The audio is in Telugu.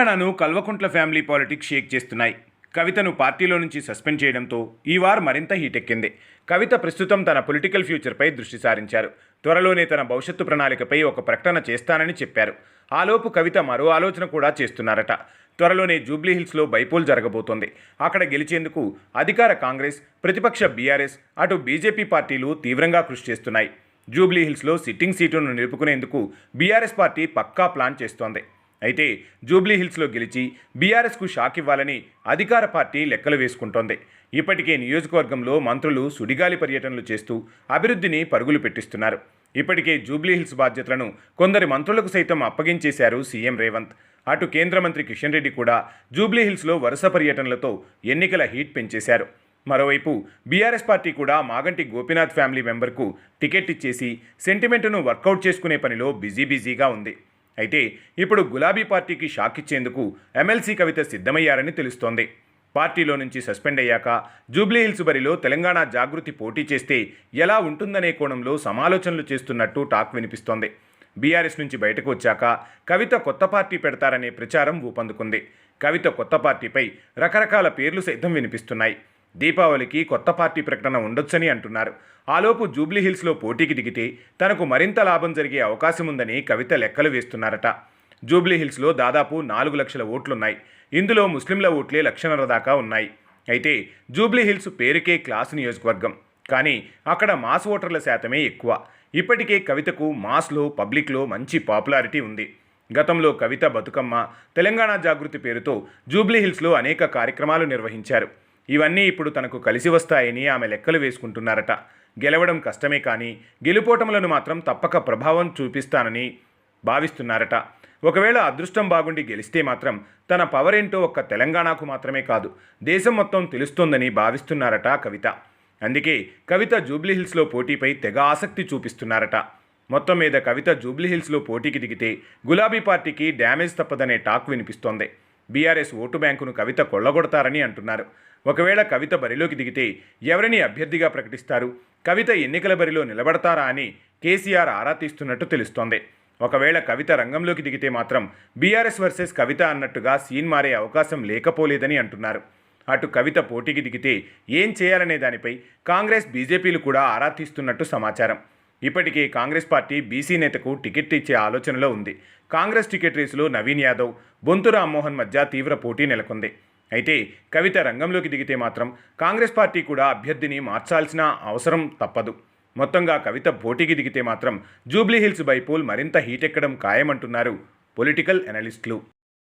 తెలంగాణను కల్వకుంట్ల ఫ్యామిలీ పాలిటిక్స్ షేక్ చేస్తున్నాయి. కవితను పార్టీలో నుంచి సస్పెండ్ చేయడంతో ఈ వార్ మరింత హీటెక్కింది. కవిత ప్రస్తుతం తన పొలిటికల్ ఫ్యూచర్పై దృష్టి సారించారు. త్వరలోనే తన భవిష్యత్తు ప్రణాళికపై ఒక ప్రకటన చేస్తానని చెప్పారు. ఆలోపు కవిత మరో ఆలోచన కూడా చేస్తున్నారట. త్వరలోనే జూబ్లీహిల్స్లో బైపోల్ జరగబోతోంది. అక్కడ గెలిచేందుకు అధికార కాంగ్రెస్ ప్రతిపక్ష బీఆర్ఎస్ అటు బీజేపీ పార్టీలు తీవ్రంగా కృషి చేస్తున్నాయి. జూబ్లీహిల్స్లో సిట్టింగ్ సీటును నిలుపుకునేందుకు బీఆర్ఎస్ పార్టీ పక్కా ప్లాన్ చేస్తోంది. అయితే జూబ్లీ హిల్స్లో గెలిచి బీఆర్ఎస్కు షాక్ ఇవ్వాలని అధికార పార్టీ లెక్కలు వేసుకుంటోంది. ఇప్పటికే నియోజకవర్గంలో మంత్రులు సుడిగాలి పర్యటనలు చేస్తూ అభివృద్ధిని పరుగులు పెట్టిస్తున్నారు. ఇప్పటికే జూబ్లీహిల్స్ బాధ్యతలను కొందరి మంత్రులకు సైతం అప్పగించేశారు సీఎం రేవంత్. అటు కేంద్ర మంత్రి కిషన్ రెడ్డి కూడా జూబ్లీహిల్స్లో వరుస పర్యటనలతో ఎన్నికల హీట్ పెంచేశారు. మరోవైపు బీఆర్ఎస్ పార్టీ కూడా మాగంటి గోపీనాథ్ ఫ్యామిలీ మెంబర్కు టికెట్ ఇచ్చేసి సెంటిమెంటును వర్కౌట్ చేసుకునే పనిలో బిజీ బిజీగా ఉంది. అయితే ఇప్పుడు గులాబీ పార్టీకి షాక్ ఇచ్చేందుకు ఎమ్మెల్సీ కవిత సిద్ధమయ్యారని తెలుస్తోంది. పార్టీలో నుంచి సస్పెండ్ అయ్యాక జూబ్లీహిల్స్ బరిలో తెలంగాణ జాగృతి పోటీ చేస్తే ఎలా ఉంటుందనే కోణంలో సమాలోచనలు చేస్తున్నట్టు టాక్ వినిపిస్తోంది. బీఆర్ఎస్ నుంచి బయటకు వచ్చాక కవిత కొత్త పార్టీ పెడతారనే ప్రచారం ఊపందుకుంది. కవిత కొత్త పార్టీపై రకరకాల పేర్లు సైతం వినిపిస్తున్నాయి. దీపావళికి కొత్త పార్టీ ప్రకటన ఉండొచ్చని అంటున్నారు. ఆలోపు జూబ్లీహిల్స్లో పోటీకి దిగితే తనకు మరింత లాభం జరిగే అవకాశం ఉందని కవిత లెక్కలు వేస్తున్నారట. జూబ్లీహిల్స్లో దాదాపు నాలుగు లక్షల ఓట్లున్నాయి. ఇందులో ముస్లింల ఓట్లే లక్షన్నర దాకా ఉన్నాయి. అయితే జూబ్లీహిల్స్ పేరుకే క్లాస్ నియోజకవర్గం. కానీ అక్కడ మాస్ ఓటర్ల శాతమే ఎక్కువ. ఇప్పటికే కవితకు మాస్లో పబ్లిక్లో మంచి పాపులారిటీ ఉంది. గతంలో కవిత బతుకమ్మ తెలంగాణ జాగృతి పేరుతో జూబ్లీహిల్స్లో అనేక కార్యక్రమాలు నిర్వహించారు. ఇవన్నీ ఇప్పుడు తనకు కలిసి వస్తాయని ఆమె లెక్కలు వేసుకుంటున్నారట. గెలవడం కష్టమే కానీ గెలుపోటములను మాత్రం తప్పక ప్రభావం చూపిస్తానని భావిస్తున్నారట. ఒకవేళ అదృష్టం బాగుండి గెలిస్తే మాత్రం తన పవర్ ఏంటో ఒక్క తెలంగాణకు మాత్రమే కాదు దేశం మొత్తం తెలుస్తోందని భావిస్తున్నారట కవిత. అందుకే కవిత జూబ్లీహిల్స్లో పోటీపై తెగ ఆసక్తి చూపిస్తున్నారట. మొత్తం మీద కవిత జూబ్లీహిల్స్లో పోటీకి దిగితే గులాబీ పార్టీకి డ్యామేజ్ తప్పదనే టాక్ వినిపిస్తోంది. బీఆర్ఎస్ ఓటు బ్యాంకును కవిత కొల్లగొడతారని అంటున్నారు. ఒకవేళ కవిత బరిలోకి దిగితే ఎవరిని అభ్యర్థిగా ప్రకటిస్తారు? కవిత ఎన్నికల బరిలో నిలబడతారా అని కేసీఆర్ ఆరా తీస్తున్నట్టు తెలుస్తోంది. ఒకవేళ కవిత రంగంలోకి దిగితే మాత్రం బీఆర్ఎస్ వర్సెస్ కవిత అన్నట్టుగా సీన్ మారే అవకాశం లేకపోలేదని అంటున్నారు. అటు కవిత పోటీకి దిగితే ఏం చేయాలనే దానిపై కాంగ్రెస్ బీజేపీలు కూడా ఆరా తీస్తున్నట్టు సమాచారం. ఇప్పటికే కాంగ్రెస్ పార్టీ బీసీ నేతకు టికెట్ ఇచ్చే ఆలోచనలో ఉంది. కాంగ్రెస్ టికెట్ రేసులో నవీన్ యాదవ్ బొంతు రామ్మోహన్ మధ్య తీవ్ర పోటీ నెలకొంది. అయితే కవిత రంగంలోకి దిగితే మాత్రం కాంగ్రెస్ పార్టీ కూడా అభ్యర్థిని మార్చాల్సిన అవసరం తప్పదు. మొత్తంగా కవిత పోటీకి దిగితే మాత్రం జూబ్లీహిల్స్ బైపోల్ మరింత హీటెక్కడం ఖాయమంటున్నారు పొలిటికల్ అనలిస్టులు